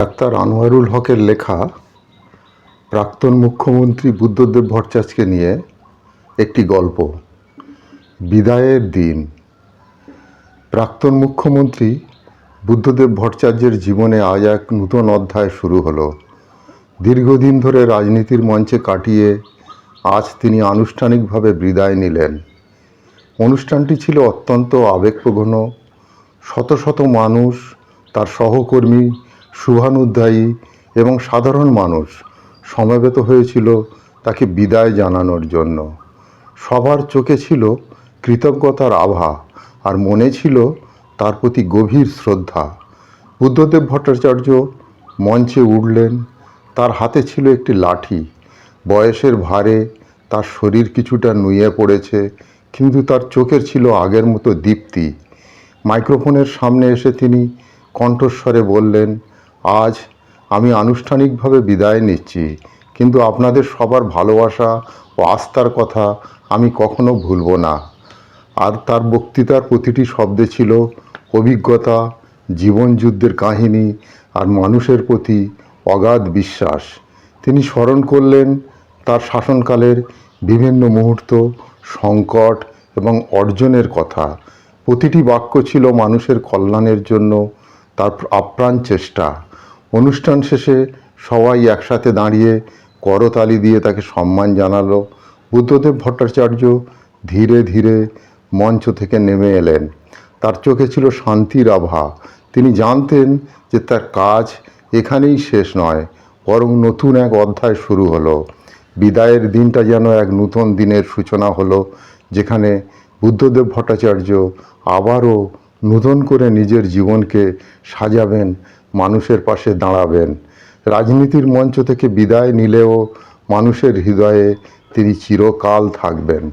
Doctor Anwarul হকের লেখা প্রাক্তন মুখ্যমন্ত্রী বুদ্ধদেব ভট্টাচার্যকে নিয়ে একটি গল্প, বিদায়ের দিন। প্রাক্তন মুখ্যমন্ত্রী বুদ্ধদেব ভট্টাচার্যের জীবনে আজ এক নূতন অধ্যায় শুরু হলো। দীর্ঘদিন ধরে রাজনীতির মঞ্চে কাটিয়ে আজ তিনি আনুষ্ঠানিকভাবে বিদায় নিলেন। অনুষ্ঠানটি ছিল অত্যন্ত আবেগপ্রবণ। শত শত মানুষ, তার সহকর্মী শুভানুধ্যায়ী এবং সাধারণ মানুষ সমবেত হয়েছিল তাকে বিদায় জানানোর জন্য। সবার চোখে ছিল কৃতজ্ঞতার আভা আর মনে ছিল তার প্রতি গভীর শ্রদ্ধা। বুদ্ধদেব ভট্টাচার্য মঞ্চে উঠলেন। তার হাতে ছিল একটি লাঠি। বয়সের ভারে তার শরীর কিছুটা নুয়ে পড়েছে, কিন্তু তার চোখের ছিল আগের মতো দীপ্তি। মাইক্রোফোনের সামনে এসে তিনি কণ্ঠস্বরে বললেন আজ আমি আনুষ্ঠানিকভাবে বিদায় নিচ্ছি, কিন্তু আপনাদের সবার ভালোবাসা ও আস্থার কথা আমি কখনো ভুলব না। আর তার বক্তৃতার প্রতিটি শব্দে ছিল অভিজ্ঞতা, জীবনযুদ্ধের কাহিনী আর মানুষের প্রতি অগাধ বিশ্বাস। তিনি স্মরণ করলেন তার শাসনকালের বিভিন্ন মুহূর্ত, সংকট এবং অর্জনের কথা। প্রতিটি বাক্য ছিল মানুষের কল্যাণের জন্য তার আপ্রাণ চেষ্টা। অনুষ্ঠান শেষে সবাই একসাথে দাঁড়িয়ে করতালি দিয়ে তাকে সম্মান জানালো। বুদ্ধদেব ভট্টাচার্য ধীরে ধীরে মঞ্চ থেকে নেমে এলেন। তার চোখে ছিল শান্তির আভা। তিনি জানতেন যে তার কাজ এখানেই শেষ নয়, বরং নতুন এক অধ্যায় শুরু হলো। বিদায়ের দিনটা যেন এক নতুন দিনের সূচনা হলো, যেখানে বুদ্ধদেব ভট্টাচার্য আবারও নতুন করে নিজের জীবনকে সাজাবেন মানুষের পাশে দাঁড়াবেন। রাজনীতির মঞ্চ থেকে বিদায় নিলেও মানুষের হৃদয়ে তিনি চিরকাল থাকবেন।